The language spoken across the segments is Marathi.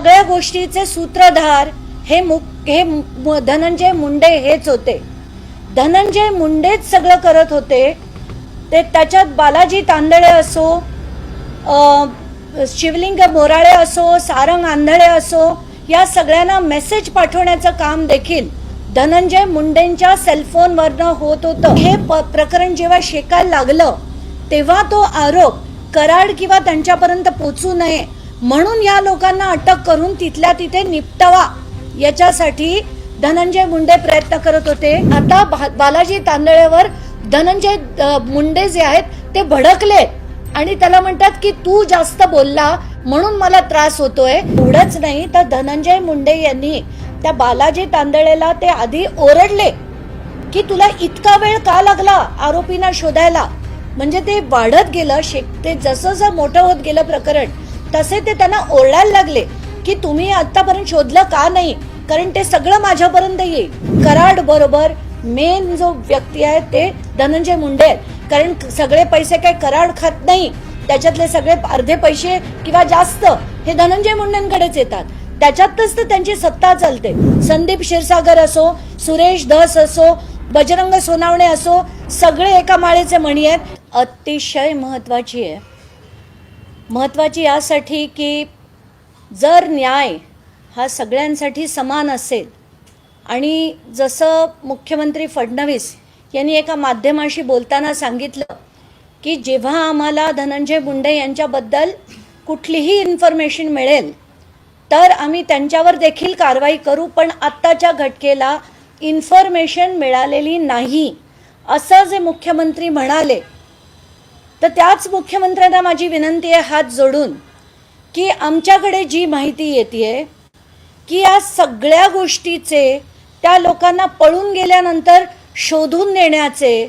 सगळ्या गोष्टीचे सूत्रधार हे मु हे धनंजय मुंडे हेच होते. धनंजय मुंडेच सगळं करत होते. ते त्याच्यात बालाजी तांदळे असो शिवलिंग मोराळे असो सारंग आंधळे असो या सगळ्यांना मेसेज पाठवण्याचं काम देखील धनंजय मुंडेंच्या सेलफोनवरनं होत होतं. हे प- प्रकरण जेव्हा शेकायला लागलं तेव्हा तो आरोप कराड किंवा त्यांच्यापर्यंत पोचू नये म्हणून या लोकांना अटक करून तिथल्या तिथे निपटावा. याच्यासाठी धनंजय मुंडे प्रयत्न करत होते. आता भा- बालाजी तांदळेवर धनंजय मुंडे जे आहेत ते भडकले आणि त्याला म्हणतात की तू जास्त बोलला म्हणून मला त्रास होतोय. एवढंच नाही तर धनंजय मुंडे यांनी त्या बालाजी तांदळेला ते आधी ओरडले की तुला इतका वेळ का लागला आरोपींना शोधायला? म्हणजे ते वाढत गेलं शेक ते जसं जसं मोठं होत गेलं प्रकरण तसे ते त्यांना ओरडायला लागले की तुम्ही आतापर्यंत शोधलं का नाही? कारण ते सगळं माझ्यापर्यंत येईल. कराड बरोबर मेन जो व्यक्ती आहे ते धनंजय मुंडे आहेत. कारण सगळे पैसे काय कराड खात नाही. त्याच्यातले सगळे अर्धे पैसे किंवा जास्त हे धनंजय मुंडेंकडेच येतात. त्याच्यातच तर त्यांची सत्ता चालते. संदीप क्षीरसागर असो सुरेश धस असो बजरंग सोनावणे असो सगळे एका माळेचे म्हणी आहेत. अतिशय महत्वाची आहे. महत्त्वाची यासाठी की जर न्याय हा सगळ्यांसाठी समान असेल आणि जसं मुख्यमंत्री फडणवीस यांनी एका माध्यमाशी बोलताना सांगितलं की जेव्हा आम्हाला धनंजय मुंडे यांच्याबद्दल कुठलीही इन्फॉर्मेशन मिळेल तर आम्ही त्यांच्यावर देखील कारवाई करू पण आत्ताच्या घटकेला इन्फॉर्मेशन मिळालेली नाही असं जे मुख्यमंत्री म्हणाले तर त्याच मुख्यमंत्र्यांना माझी विनंती आहे हात जोडून की आमच्याकडे जी माहिती येते की या सगळ्या गोष्टीचे त्या लोकांना पळून गेल्यानंतर शोधून नेण्याचे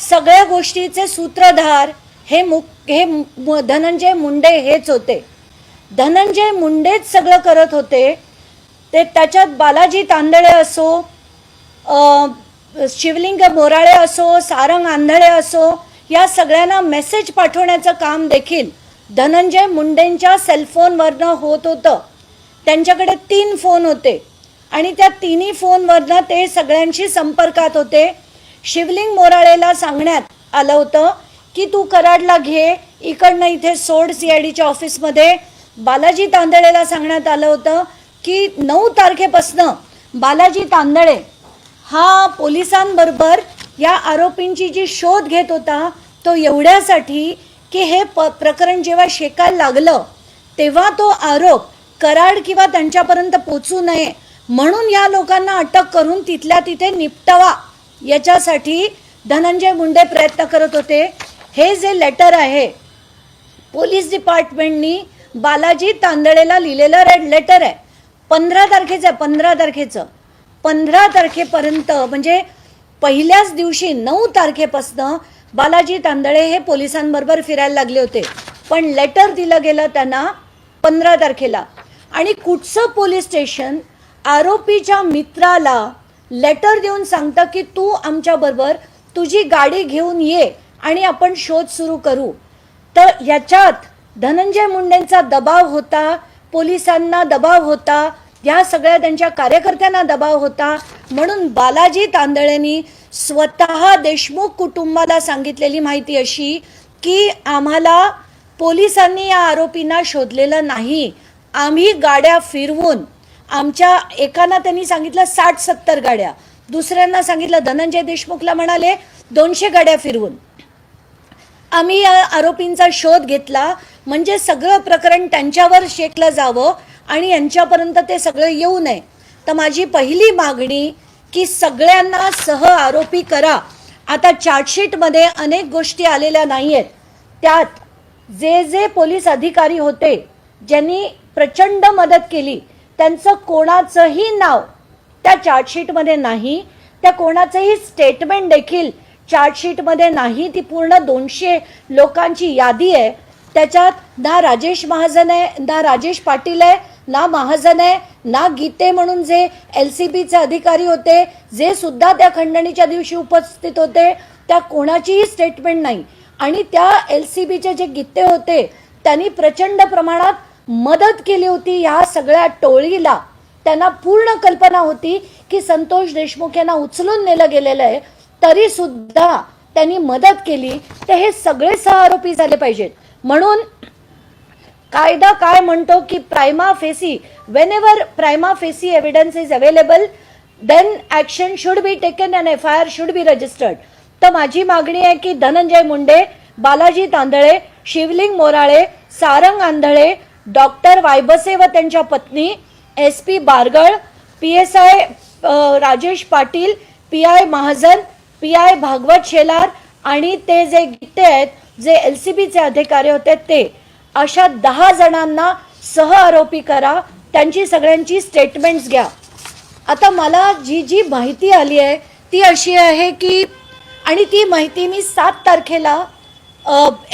सगळ्या गोष्टीचे सूत्रधार हे मु हे धनंजय मुंडे हेच होते. धनंजय मुंडेच सगळं करत होते. ते त्याच्यात बालाजी तांदळे असो शिवलिंग मोराळे असो सारंग आंधळे असो या सगळ्यांना मेसेज पाठवण्याचं काम देखील धनंजय मुंडेंच्या सेलफोनवरनं होत होतं. त्यांच्याकडे तीन फोन होते. आणि त्या तिन्ही फोनवरनं ते सगळ्यांशी संपर्कात होते. शिवलिंग मोराळेला सांगण्यात आलं होतं की तू कराडला घे. इकडनं इथे सोड सी आय डीच्या ऑफिसमध्ये बालाजी तांदळेला सांगण्यात आलं होतं की नऊ तारखेपासनं बालाजी तांदळे हा पोलिसांबरोबर या आरोपींची जी शोध घेत होता तो एवढ्यासाठी की हे प प्रकरण जेव्हा शेकायला लागलं तेव्हा तो आरोप कराड किंवा त्यांच्यापर्यंत पोचू नये म्हणून या लोकांना अटक करून तिथल्या तिथे निपटावा याच्यासाठी धनंजय मुंडे प्रयत्न करत होते. हे जे लेटर आहे पोलीस डिपार्टमेंटनी बालाजी तांदळेला लिहिलेलं रेड लेटर आहे. पंधरा तारखेचं आहे पंधरा तारखेचं. पंधरा तारखेपर्यंत म्हणजे पहिल्याच दिवशी नऊ तारखेपासनं बालाजी तांदळे हे पोलिसांबरोबर फिरायला लागले होते. पण लेटर दिलं गेलं त्यांना पंधरा तारखेला. आणि कुठचं पोलीस स्टेशन आरोपीच्या मित्राला लेटर देऊन सांगतं की तू आमच्याबरोबर तुझी गाडी घेऊन ये आणि आपण शोध सुरू करू. तर याच्यात धनंजय मुंडेंचा दबाव होता पोलिसांना दबाव होता या सगळ्या त्यांच्या कार्यकर्त्यांना दबाव होता. म्हणून बालाजी तांदळेंनी स्वतः देशमुख कुटुंबाला सांगितलेली माहिती अशी की आम्हाला पोलिसांनी या आरोपींना शोधलेलं नाही. आम्ही गाड्या फिरवून आमच्या एकांना त्यांनी सांगितलं साठ सत्तर गाड्या. दुसऱ्यांना सांगितलं धनंजय देशमुखला म्हणाले दोनशे गाड्या फिरवून. आम्ही या आरोपींचा शोध घेतला. म्हणजे सगळं प्रकरण त्यांच्यावर शेकलं जावं. आणि यांच्यापर्यंत ते सगळं येऊ नये. तर माझी पहिली मागणी की सगळ्यांना सह आरोपी करा. आता चार्जशीटमध्ये अनेक गोष्टी आलेल्या नाही आहेत त्यात जे जे पोलीस अधिकारी होते ज्यांनी प्रचंड मदत केली त्यांचं कोणाचंही नाव त्या चार्जशीटमध्ये नाही. त्या कोणाचंही स्टेटमेंट देखील चार्जशीटमध्ये नाही. ती पूर्ण दोनशे लोकांची यादी आहे. त्याच्यात ना राजेश महाजन आहे ना राजेश पाटील आहे ना महाजन आहे ना गीते म्हणून जे एल सी बीचे अधिकारी होते जे सुद्धा त्या खंडणीच्या दिवशी उपस्थित होते त्या कोणाचीही स्टेटमेंट नाही. आणि त्या एल सी बीचे जे गीते होते त्यांनी प्रचंड प्रमाणात मदत केली होती ह्या सगळ्या टोळीला. त्यांना पूर्ण कल्पना होती की संतोष देशमुख यांना उचलून नेलं गेलेलं आहे तरी सुद्धा त्यांनी मदत केली. तर हे सगळे सहआरोपी झाले पाहिजेत. म्हणून कायदा काय म्हणतो की prima facie whenever prima facie evidence is available then action should be taken and F I R should be registered तर माझी मागणी आहे की धनंजय मुंडे बालाजी तांदळे शिवलिंग मोराळे सारंग आंधळे डॉक्टर वायबसे व त्यांच्या पत्नी S P Bargal P S I Rajesh Patil P I Mahajan P I Bhagwat Shelar आणि ते जे गीते आहेत जे एल सी बीचे अधिकारी होते ते. अशा दहा जणांना सह आरोपी करा त्यांची सगळ्यांची स्टेटमेंट्स घ्या. आता मला जी जी माहिती आली आहे ती अशी आहे की आणि ती माहिती मी सात तारखेला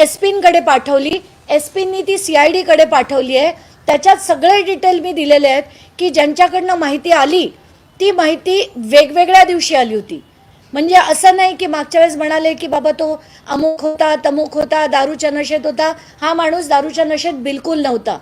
एस पींकडे पाठवली. एस पींनी ती सी आय डीकडे पाठवली आहे. त्याच्यात सगळे डिटेल मी दिलेले आहेत की ज्यांच्याकडनं माहिती आली ती माहिती वेगवेगळ्या दिवशी आली होती. म्हणजे असं नाही की मागच्या वेळेस म्हणाले की बाबा तो अमुक होता तमुक होता दारूच्या नशेत होता. हा माणूस दारूच्या नशेत बिलकुल नव्हता.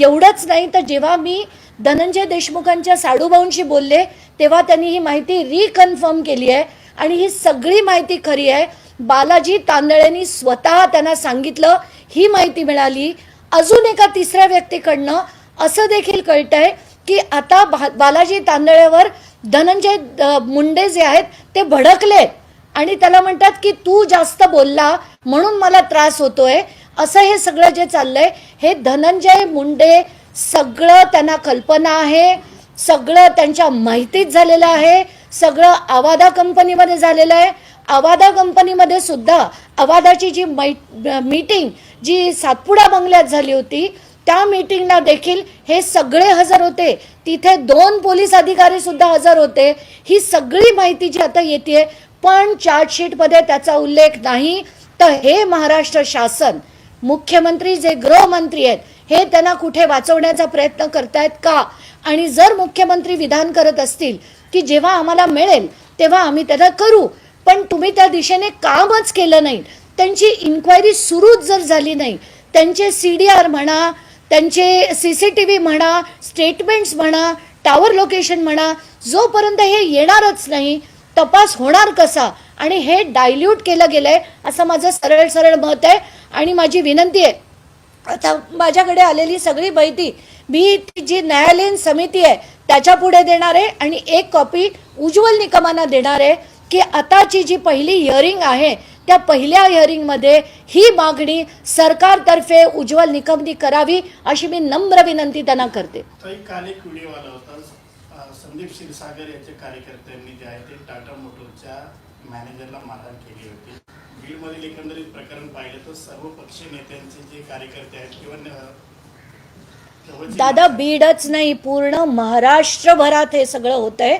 एवढंच नाही तर जेव्हा मी धनंजय देशमुखांच्या साडूभाऊंशी बोलले तेव्हा त्यांनी ही माहिती रिकन्फर्म केली आहे. आणि ही सगळी माहिती खरी आहे. बालाजी तांदळेंनी स्वतः त्यांना सांगितलं ही माहिती मिळाली. अजून एका तिसऱ्या व्यक्तीकडनं असं देखील कळतंय की आता भा- बालाजी तांदळेवर धनंजय मुंडे जे आहेत ते भडकलेत आणि त्याला म्हणतात की तू जास्त बोलला म्हणून मला त्रास होतोय. असं हे सगळं जे चाललंय हे धनंजय मुंडे सगळं त्यांना कल्पना आहे. सगळं त्यांच्या माहितीत झालेलं आहे. सगळं आवादा कंपनीमध्ये झालेलं आहे. आवादा कंपनीमध्ये सुद्धा आवादाची जी मीटिंग जी सातपुडा बंगल्यात झाली होती त्या मीटिंगला देखील हे सगळे हजर होते. तिथे दोन पोलीस अधिकारी सुद्धा हजर होते. ही सगळी माहिती जी आता येते पण चार्जशीटमध्ये त्याचा उल्लेख नाही. तर हे महाराष्ट्र शासन मुख्यमंत्री जे गृहमंत्री आहेत हे त्यांना कुठे वाचवण्याचा प्रयत्न करतायत का? आणि जर मुख्यमंत्री विधान करत असतील की जेव्हा आम्हाला मिळेल तेव्हा आम्ही त्याला करू. पण तुम्ही त्या दिशेने कामच केलं नाही. त्यांची इन्क्वायरी सुरूच जर झाली नाही त्यांचे सी डी आर म्हणा त्यांचे सी सी टी व्ही म्हणा स्टेटमेंट्स म्हणा टावर लोकेशन म्हणा जोपर्यंत हे येणारच नाही तपास होणार कसा? आणि हे डायल्यूट केलं गेलं आहे असं माझं सरळ सरळ मत आहे आणि माझी विनंती आहे. आता माझ्याकडे आलेली सगळी माहिती मी ती जी न्यायालयीन समिती आहे त्याच्या पुढे देणार आहे आणि एक कॉपी उज्ज्वल निकमांना देणार आहे की आताची जी पहिली हिअरिंग आहे त्या पहिल्या हिअरिंगमध्ये ही मागणी सरकारतर्फे उज्ज्वल निकमनी करावी अशी मी नम्र विनंती त्यांना करते. ताई काल एक व्हिडिओ आला होता. अ, संदीप क्षीरसागर यांच्या कार्यकर्त्यांनी जे आहे ते टाटा मोटरच्या मॅनेजरला मारहाण केली होती. बीडमधील एकंदरीत प्रकरण पाहिलं तर सर्व पक्षीय नेत्यांचे जे कार्यकर्ते आहेत किंवा दादा बीडच नाही पूर्ण महाराष्ट्रभरात हे सगळं होतंय.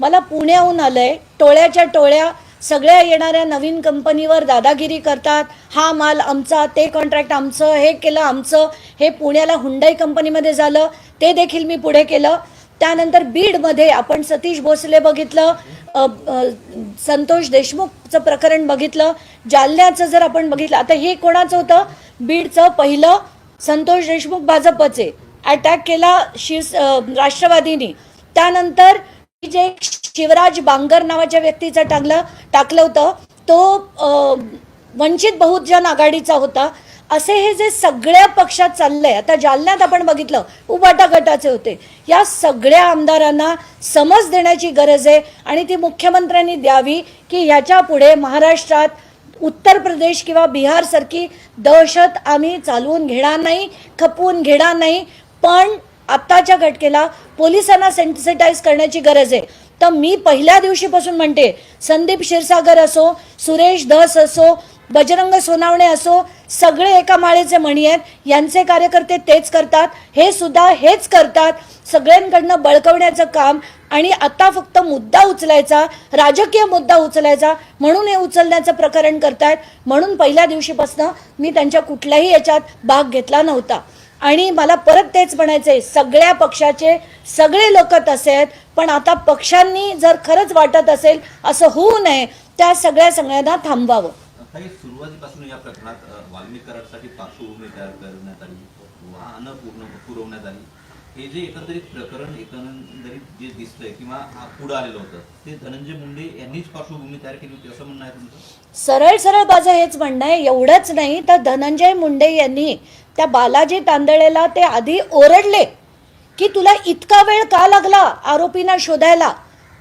मला पुण्याहून आलंय. टोळ्याच्या टोळ्या सगळ्या येणाऱ्या नवीन कंपनीवर दादागिरी करतात. हा माल आमचा ते कॉन्ट्रॅक्ट आमचं हे केलं आमचं हे पुण्याला हुंडाई कंपनीमध्ये झालं ते देखील मी पुढे केलं. त्यानंतर बीडमध्ये आपण सतीश भोसले बघितलं संतोष देशमुखचं प्रकरण बघितलं जालन्याचं जर आपण बघितलं आता हे कोणाचं होतं? बीडचं पहिलं संतोष देशमुख भाजपचे. अटॅक केला शिवस राष्ट्रवादीनी. त्यानंतर जे शिवराज बांगर नावाच्या व्यक्तीचं टाकलं टाकलं होतं तो वंचित बहुजन आघाडीचा होता. असे हे जे सगळ्या पक्षात चाललंय आता जालन्यात आपण बघितलं उबाटा गटाचे होते. या सगळ्या आमदारांना समज देण्याची गरज आहे आणि ती मुख्यमंत्र्यांनी द्यावी की ह्याच्या पुढे महाराष्ट्रात उत्तर प्रदेश किंवा बिहारसारखी दहशत आम्ही चालवून घेणार नाही खपवून घेणार नाही. पण आत्ताच्या घटकेला पोलिसांना सेन्सिटाईज करण्याची गरज आहे. तर मी पहिल्या दिवशीपासून म्हणते संदीप क्षीरसागर असो सुरेश धस असो बजरंग सोनावणे असो सगळे एका माळेचे म्हणी आहेत यांचे कार्यकर्ते तेच करतात हे सुद्धा हेच करतात. सगळ्यांकडनं बळकवण्याचं काम आणि आता फक्त मुद्दा उचलायचा राजकीय मुद्दा उचलायचा म्हणून हे उचलण्याचं प्रकरण करतायत. म्हणून पहिल्या दिवशीपासून मी त्यांच्या कुठल्याही याच्यात भाग घेतला नव्हता. आणि मला परत तेच म्हणायचंय सगळ्या पक्षाचे सगळे लोक तसे आहेत पण आता पक्षांनी जर खरंच वाटत असेल असं होऊ नये त्या सगळ्या सगळ्यांना थांबवावं. सुरुवातीपासून या प्रकरणात अ, वाल्मी पार्श्वभूमी तयार करण्यात आली आ- पूर्ण पुरवण्यात आली. हे जे एकंदरीत प्रकरण एकंदरीत जे दिसतंय किंवा पुढे आलेलं होतं ते धनंजय मुंडे यांनीच पार्श्वभूमी तयार केली होती असं म्हणणं आहे तुमचं? सरळ सरळ माझं हेच म्हणणं आहे. एवढंच नाही तर धनंजय मुंडे यांनी त्या बालाजी तांदळेला ते आधी ओरडले की तुला इतका वेळ का लागला आरोपींना शोधायला?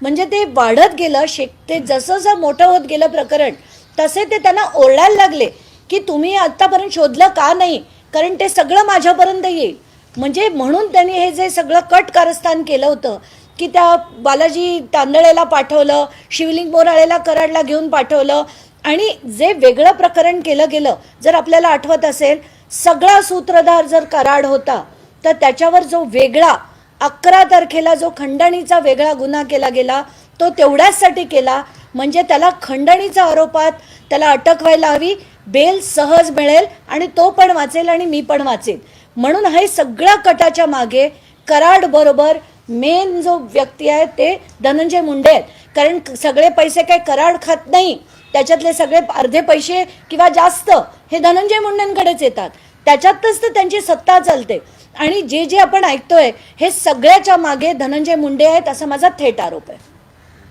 म्हणजे ते वाढत गेलं शेक ते जसं जसं मोठं होत गेलं प्रकरण तसे ते त्यांना ओरडायला लागले की तुम्ही आत्तापर्यंत शोधलं का नाही? कारण ते सगळं माझ्यापर्यंत येईल. म्हणजे म्हणून त्यांनी हे जे सगळं कट कारस्थान केलं होतं की त्या बालाजी तांदळेला पाठवलं शिवलिंग बोराळेला कराडला घेऊन पाठवलं आणि जे वेगळं प्रकरण केलं गेलं जर आपल्याला आठवत असेल सगळा सूत्रधार जर कराड होता तर त्याच्यावर जो वेगळा अकरा तारखेला जो खंडणीचा वेगळा गुन्हा केला गेला तो तेवढ्याचसाठी केला म्हणजे त्याला खंडणीचा आरोपात त्याला अटक व्हायला हवी बेल सहज मिळेल आणि तो पण वाचेल आणि मी पण वाचेल. म्हणून हे सगळ्या कटाच्या मागे कराड बरोबर मेन जो व्यक्ती आहे ते धनंजय मुंडे आहेत. कारण सगळे पैसे काही कराड खात नाही. त्याच्यातले सगळे अर्धे पैसे किंवा जास्त हे धनंजय मुंडेंकडेच येतात. त्याच्यातच तर त्यांची सत्ता चालते. आणि जे जे आपण ऐकतोय हे सगळ्याच्या मागे धनंजय मुंडे आहेत असा माझा थेट आरोप आहे.